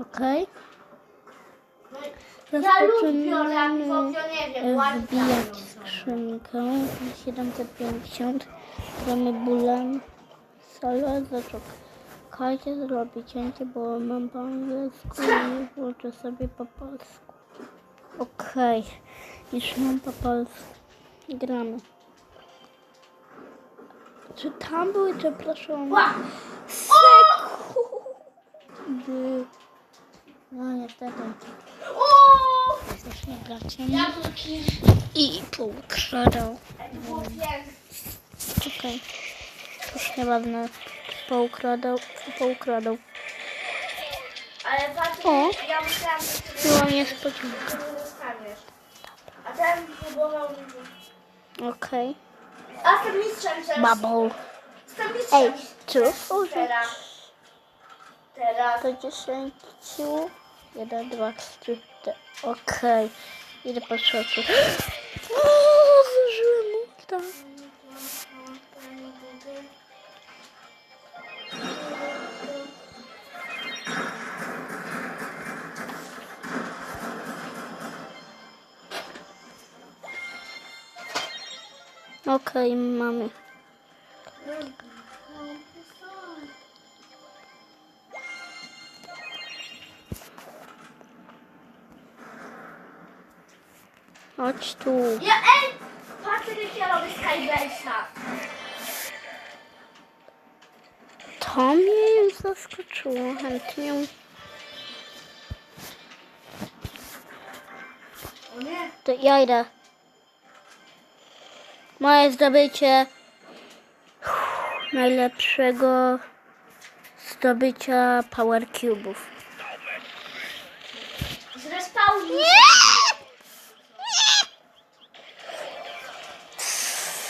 Okej. Ja lód biorę, a piwo nie wiem, ładnie. Wbijać skrzynkę. 750 gramy bulan solo zaczekajcie zrobię cięcie bo mam po angielsku i włączę sobie po polsku. Okej. Już mam po polsku. Gramy. Czy tam były przepraszam sekundy no niestety jesteśmy braćmi Jabłki. i piękne. Czekaj. Już nieładne. Poukradał. Poukradał. Ale patrz, O. ja ty Była niespodzianka. A ten próbował... Okej. A z tym mistrzem teraz. Bubble. Mistrzem. Ej, czy Teraz. Teraz. do 10? Jeden, dwa, trzy, cztery. Okej. Idę po trzecie. O, zużyłem multa. Okej, Chodź tu. Ja, ej! Patryk, ja robię Skybase'a. To mnie już zaskoczyło. Chętnie. O nie. To ja idę. Moje zdobycie najlepszego zdobycia Power Cube'ów. Zrespał nie!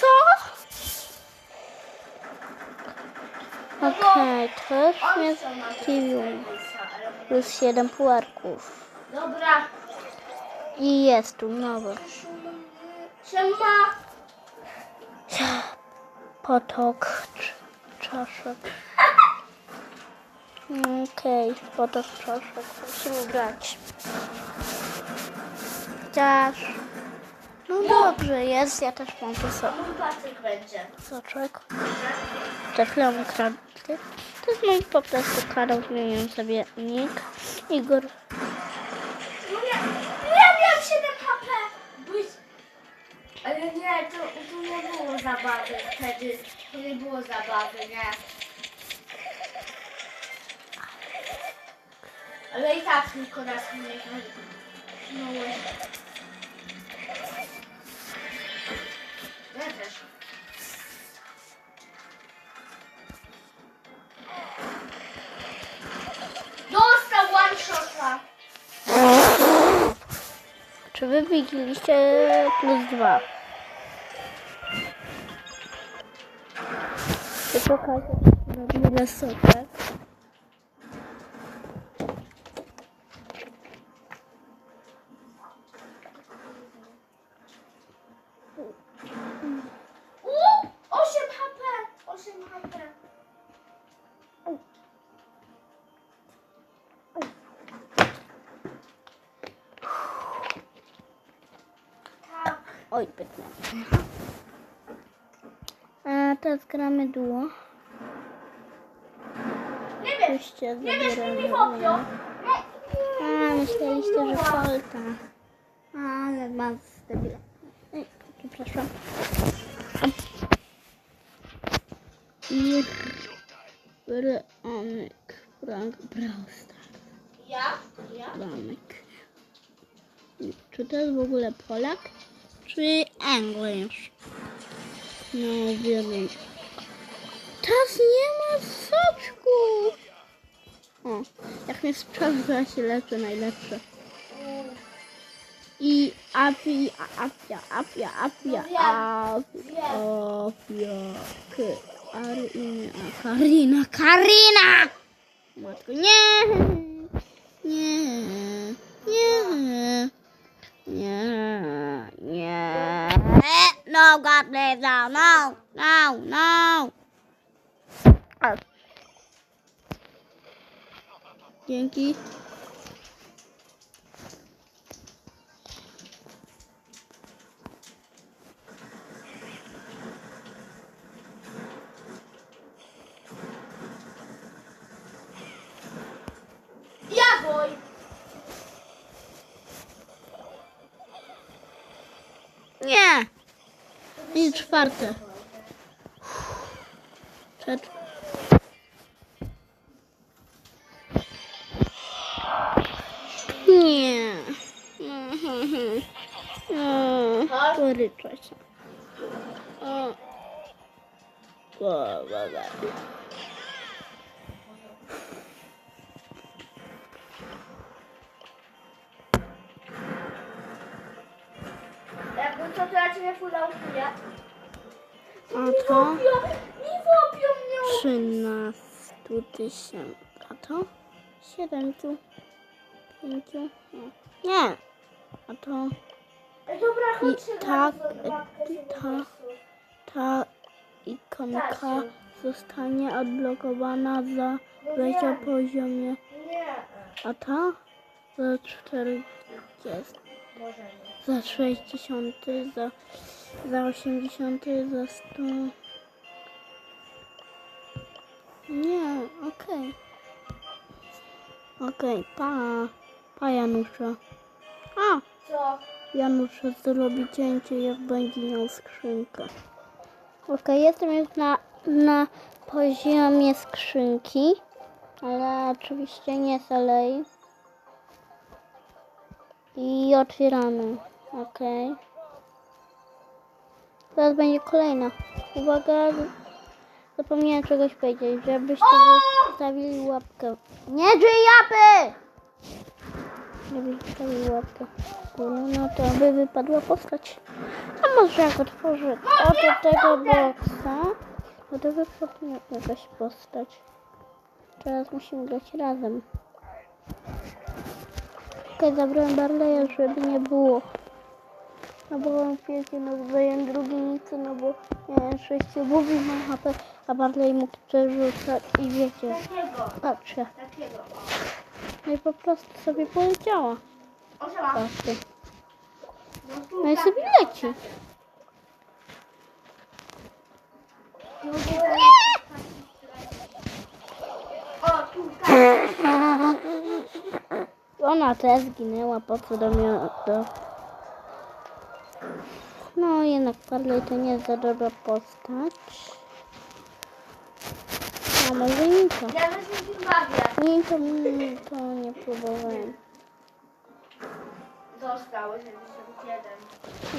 Co? To już mnie zdziwiło. Plus 7 puarków. Dobra. I jest tu nowy. Siema. Potok cz- czaszek. Okej, potok czaszek. Musimy grać. Chociaż... No dobrze jest, ja też mam to sobie. Soczek. Za chwilę ukradł. To jest mój po prostu kanał, zmieniłem sobie nick. Igor. No ja, ja miałem 7 HP. Ale nie, to, to nie było zabawy wtedy. To nie było zabawy, nie. Ale i tak tylko raz mnie walnąłeś. Czy wy widzieliście plus dwa? Czy pokażę ile soczek? Oj, pytne. A teraz gramy duo. Nie. Oczywiście Nie wiesz, mi popio. A, myśleliście, że Polta. Ale ma stabile. Ej, przepraszam. Bramek. Frank Brauster. Ja? Ja? Bramek. Czy to jest w ogóle Polak? Czy English? No wiem. Teraz nie ma soczku. O, jak mnie sprawdza się leczę najlepsze. I api, apia, apia, apia, No apia, apia, K, Karina, Karina, Karina! Matko, nie, nie, nie, Yeah, yeah. No, God, please, no, no, no, no. O. I czwarte. Przed. Nie. Mhm. O, Porycza się. O. O, baba. Jakbym co to ja cię nie fulautuję. A to. 13 tysięcy. A to 7 5 Nie. A to I tak, ta- ta ikonka zostanie odblokowana za No wejście wiem. poziomie. Nie. A ta za 40. Może nie. Za 60, za, za 80, za 100. Nie, okej. Okej, pa. Pa Janusza. A, Co? Janusza zrobi cięcie, jak będzie miał skrzynkę. Okej, jestem już na, na poziomie skrzynki, ale oczywiście nie z alei. I otwieramy. Okej. Teraz będzie kolejna. Uwaga, zapomniałem czegoś powiedzieć, żebyście zostawili łapkę. Nie drzwi japy! Żebyście zostawili łapkę no to by wypadła postać. A może jak otworzę oto tego boksa, no to wypadnie jakaś postać. Teraz musimy grać razem. Okej, zabrałem Barleya, żeby nie było. No bo on wiecie, no zająłem drugi nic, no bo wiem, sześciu mówi mam HP, a Barley mógł przerzucać i wiecie, Takiego. patrzę. Takiego. No i po prostu sobie poleciała. Patrzcie. No, i sobie leci. Ona też zginęła, po co do mnie to... No jednak Barley to nie jest za dobra postać. A może to. Ja bym się bawię. Nie, to, nie, próbowałem. Został 81.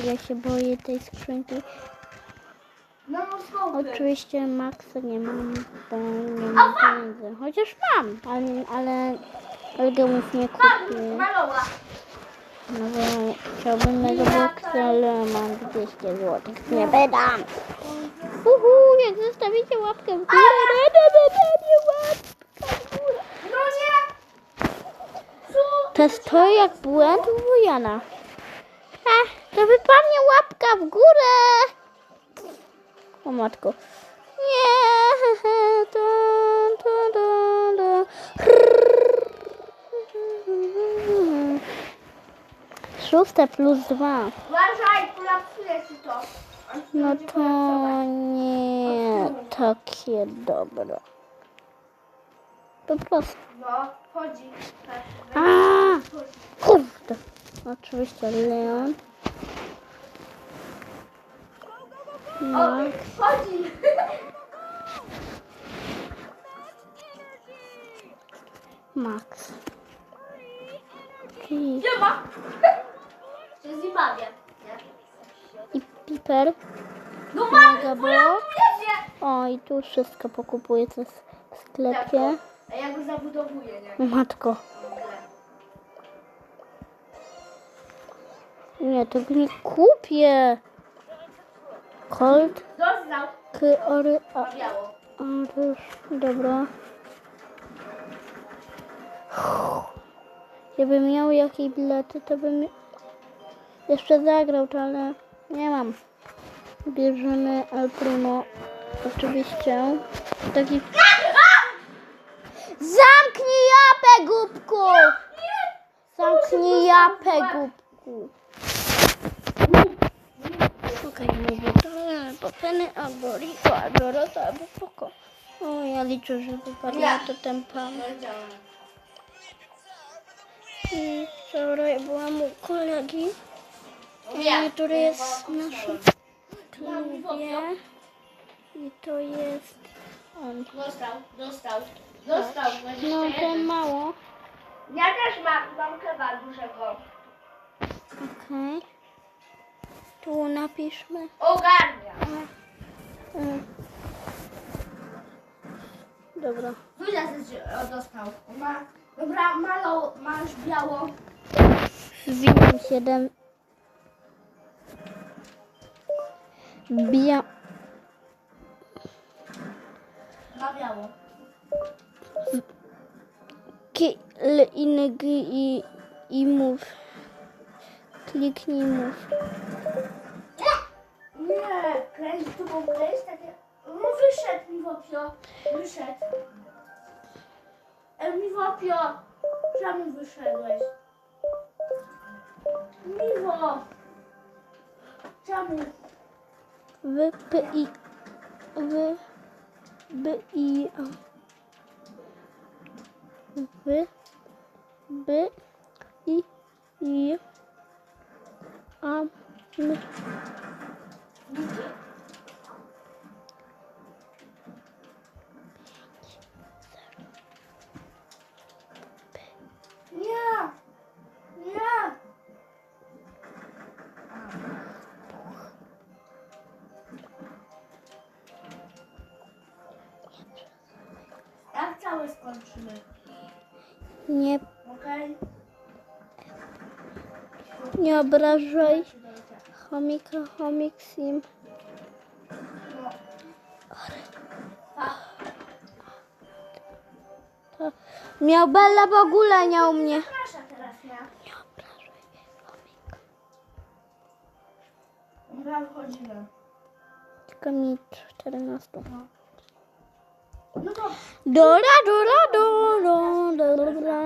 Ja się boję tej skrzynki. No, no? Oczywiście Maxa nie mam, bo nie mam pieniędzy. Chociaż mam, ale, ale, ale nie kupię. No bo chciałbym mega boxa, ale mam 200 zł. Nie wydam. Uhu, jak zostawicie łapkę w górę, nie łapka w górę. To jest to jak błęd u Wojana. A, to wypadnie łapka w górę. O matko. Nie. To, to, to, to. Szóste plus dwa. Uważaj, kolapsuje ci to. No to nie takie dobre. Po prostu. No, chodzi. A, kurde. Oczywiście Leon. O, No. chodzi. Max. Nie ma. Bawię. I Piper. No mam, uratuje box. się. O, i tu wszystko pokupuję, co jest w sklepie. A ja go zabudowuję, nie? Matko. Nie, tego nie kupię. Colt, Dostał. Otóż, dobra. Gdybym miał jakieś bilety, to bym jeszcze zagrał, to ale nie mam. Bierzemy El Primo. Oczywiście. Taki... Zamknij japę, głupku! Zamknij japę, głupku. Okej, mówię to popeny albo Rico, albo Rota, albo Poko. O, ja liczę, że wypadnie Nie. to ten pan. I Wczoraj byłam u kolegi. Który jest w Mam naszym klubie. I to jest on. Dostał, dostał, dostał. No to mało. Ja też mam, mam chyba dużego. Okej. Tu napiszmy. Ogarnia. Y. Dobra. Zuzia też dostał. Ma, dobra, malo, masz biało. Zimam 7. Bia. In g i, i mów. Kliknij mów. Nie, kręć tu był kręć takie. No wyszedł mi wopio. Wyszedł. E, mi wopio. Czemu wyszedłeś? Miwo. Czemu? VPI VBI obrażaj chomika chomik sim to miał Bella w ogóle nie u mnie nie obrażaj chomika Dobra, wchodzimy. tylko mi 14 No to Dora, dora, dora, dora, dora.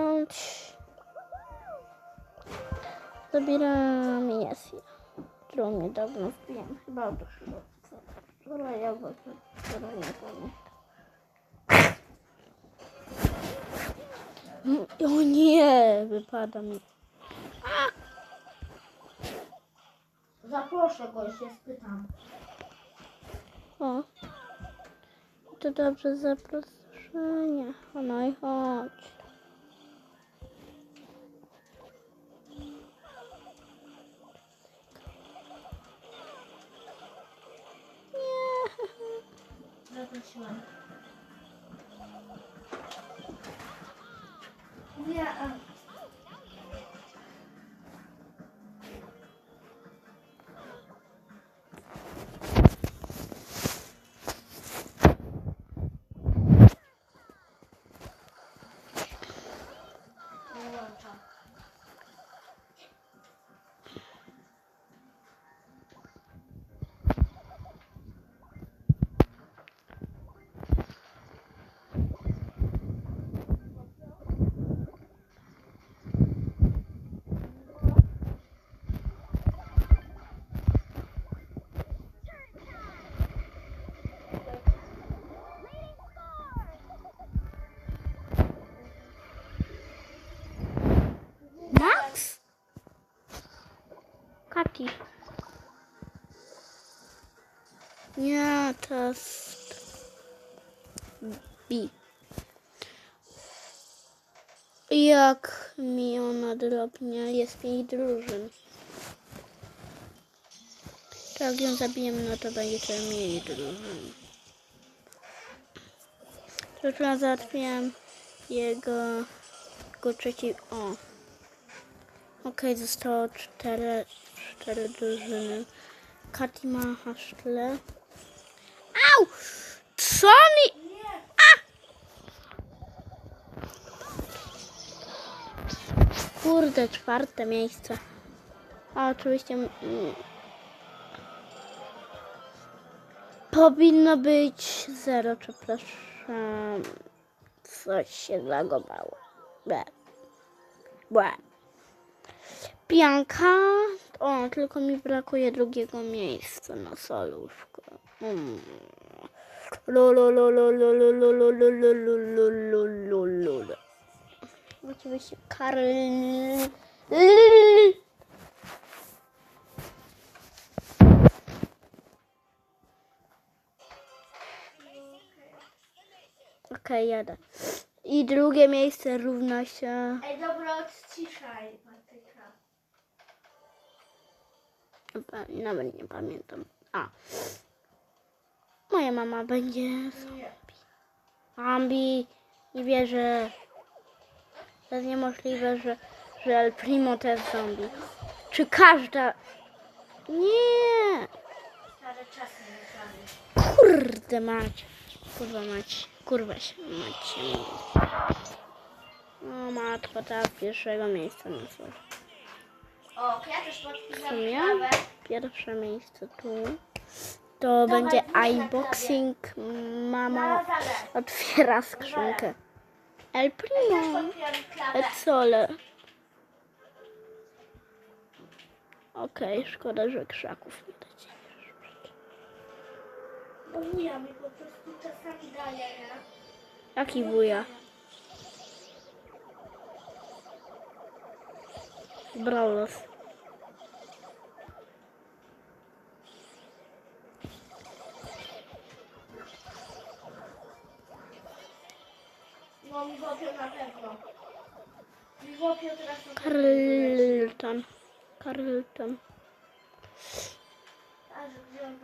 Zabieram Jesję, którą niedawno wbiłem. Chyba. Która ja go która nie pamiętam. O nie, wypada mi. zaproszę go i się spytam. O. To dobrze zaproszenie. O no i chodź. one. Nie, to jest B. Jak mi ona drobnie, jest pięć drużyn. Jak ją zabijemy, no to będzie mniej drużyn. Raz załatwiłem jego, jego trzeci, o. Okej, zostało cztery, cztery drużyny. Kati ma tyle. Au! Co mi... A! Kurde, czwarte miejsce. A oczywiście... Powinno być zero, przepraszam. Coś się zlagowało. Ble. Ble. Bianka. O, tylko mi brakuje drugiego miejsca na solówkę. Mm. Oczywiście Karl. Okej, okay, jadę. I drugie miejsce równa się... Ej, dobra, odciszaj. Pa- Nawet nie pamiętam. A. Moja mama będzie. Nie. Ambi. Nie wierzę. To jest niemożliwe, że, że El Primo to jest zombie. Czy każda. Nie! Kurde mać. Kurwa mać. Kurwa się mać. O matko, ta pierwszego miejsca na sobie. O, ja też sumie? sprawę. Pierwsze miejsce tu. To będzie iBoxing. Mama otwiera skrzynkę. El Primo. Ecole. Okej, szkoda, że krzaków nie dacie. Bo wuja mi po prostu czasami daje, nie? Jaki wuja? Brawlos. No mi na pewno. Mi teraz. Carlton. Carlton. A, że gdzie on.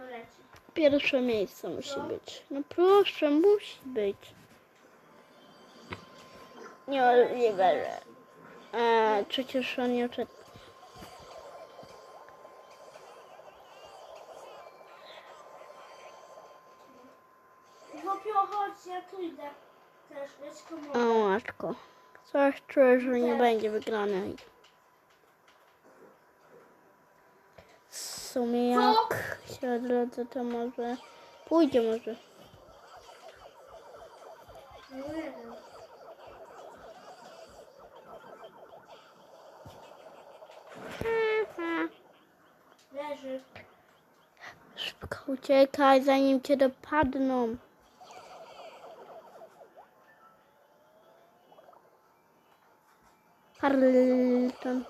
Pierwsze miejsce musi być. No proszę, musi być. Niemożliwe, że... E, przecież on nie chodź, ja tu idę. Też, wiesz, komu. O matko. Coś czuję, że nie będzie wygrany. W sumie jak się odrodzę, to może... Pójdzie może. No nie wiem. Leży. Szybko uciekaj, zanim cię dopadną. Carlton.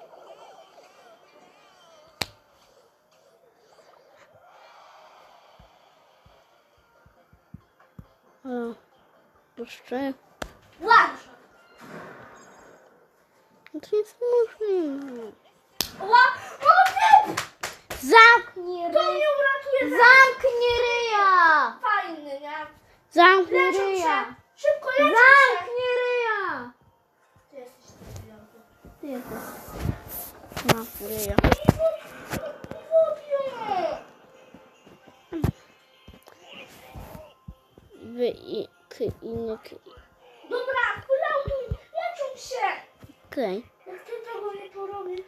O. One shot. No to jest możliwe. Ła! Zamknij To ryj! mnie uratuje za... Zamknij ryja! Fajny, nie? Zamknij Leczą się. ryja! Szybko, leczą się. Zamknij ryja! Ty jesteś studiowny. Ty jesteś. Zamknij ryja. Wy i k i k. Dobra, kulautuj, leczą się. Okej. Jak ty tego nie porobisz.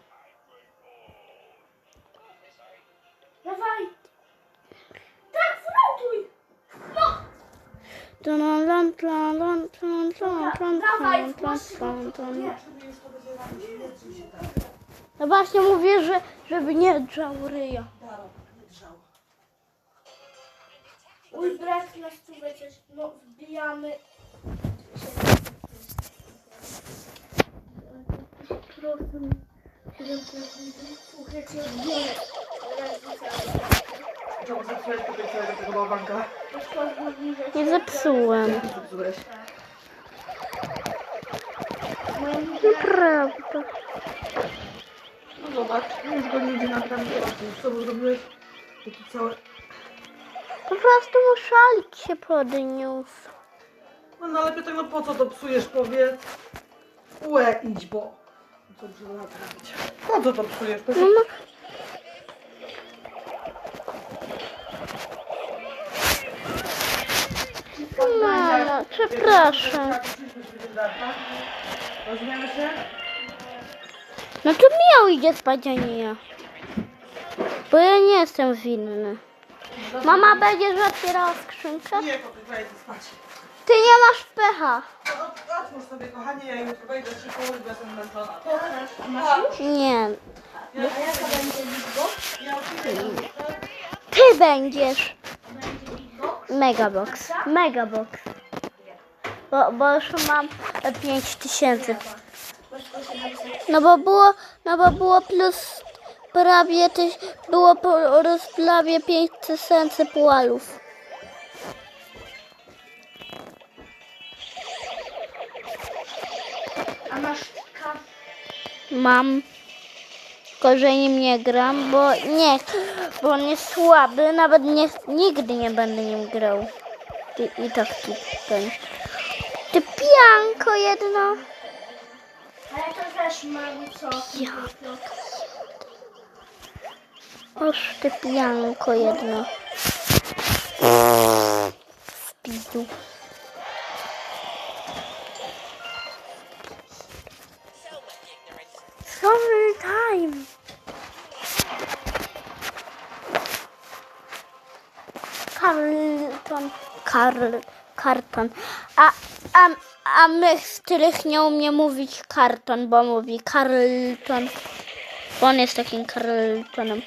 Dawaj. Tak, flautuj. No. Dawaj. Nie. No właśnie mówię, że żeby nie drzał ryja. Mój brat na stówę coś, no wbijamy. Wrzucamy. Czemu zepsułeś całego tego bałwanka? Nie zepsułem. Zepsułeś. Prawda. No zobacz, nie idzie naprawdę. Co mu zrobiłeś? To tu całe... Po prostu mu szalik się podniósł. No, no ale Piotrek, no po co to psujesz, powiedz? Łe, idź, bo... Co by na to robić? Po co to psujesz? No, Powiedz, no. Mama, przepraszam. Rozumiemy się? No to miał idzie spać, a nie ja. Bo ja nie jestem winny. Mama będziesz otwierała skrzynkę? Nie, to wejdę spać. Ty nie masz pecha. No, Otwórz sobie, kochanie, ja jutro wejdę szybko, bo jestem zmęczona. Pokaż. A masz już? Nie. A jaka będzie Big ja otwieram. Ty będziesz. Megabox. Megabox. Bo, bo już mam 5 tysięcy. Kosztuje 700. No bo było, no bo było plus prawie tyś, było plus prawie 5 tysięcy pualów. Mam. Gorzej nim nie gram, bo nie, bo on jest słaby, nawet nie, nigdy nie będę nim grał. I, i tak tu ten. Ty pianko jedno. Ale to też mam co? Ja. Oż ty pianko jedno. W my, z których nie umie mówić karton, bo mówi Carlton. Bo on jest takim Carltonem.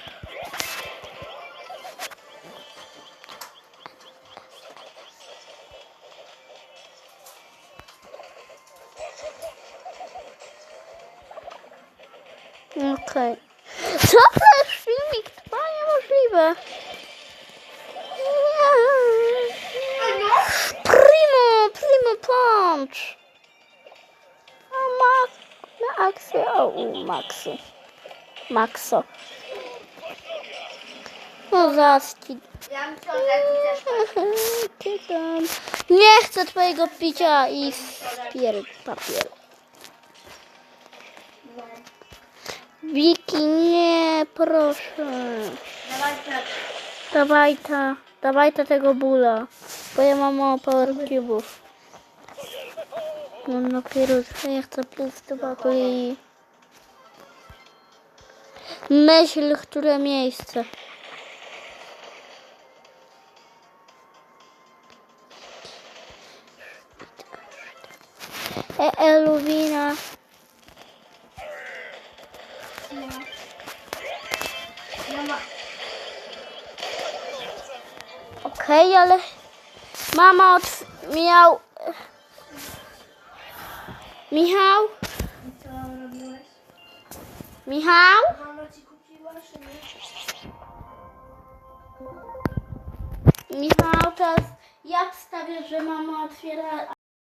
Okej. Co to jest filmik? To niemożliwe. Nie. Primo, primo punch. A na u, Maxu. Maxo. No zaski. Ja mam ciągle też Ty tam. Nie chcę twojego picia i spier papier. Wiki, nie, proszę. Dawaj. Dawaj ta, dawaj ta tego bóla, bo ja mam mało power cube'ów. Mam dopiero, ja chcę i... Myśl, które miejsce. E, Eluwina. Okej, ale mama miał... Michał? Co robiłeś? Michał? Mama ci kupiła, czy nie? Michał, teraz jak wstawię, że mama otwiera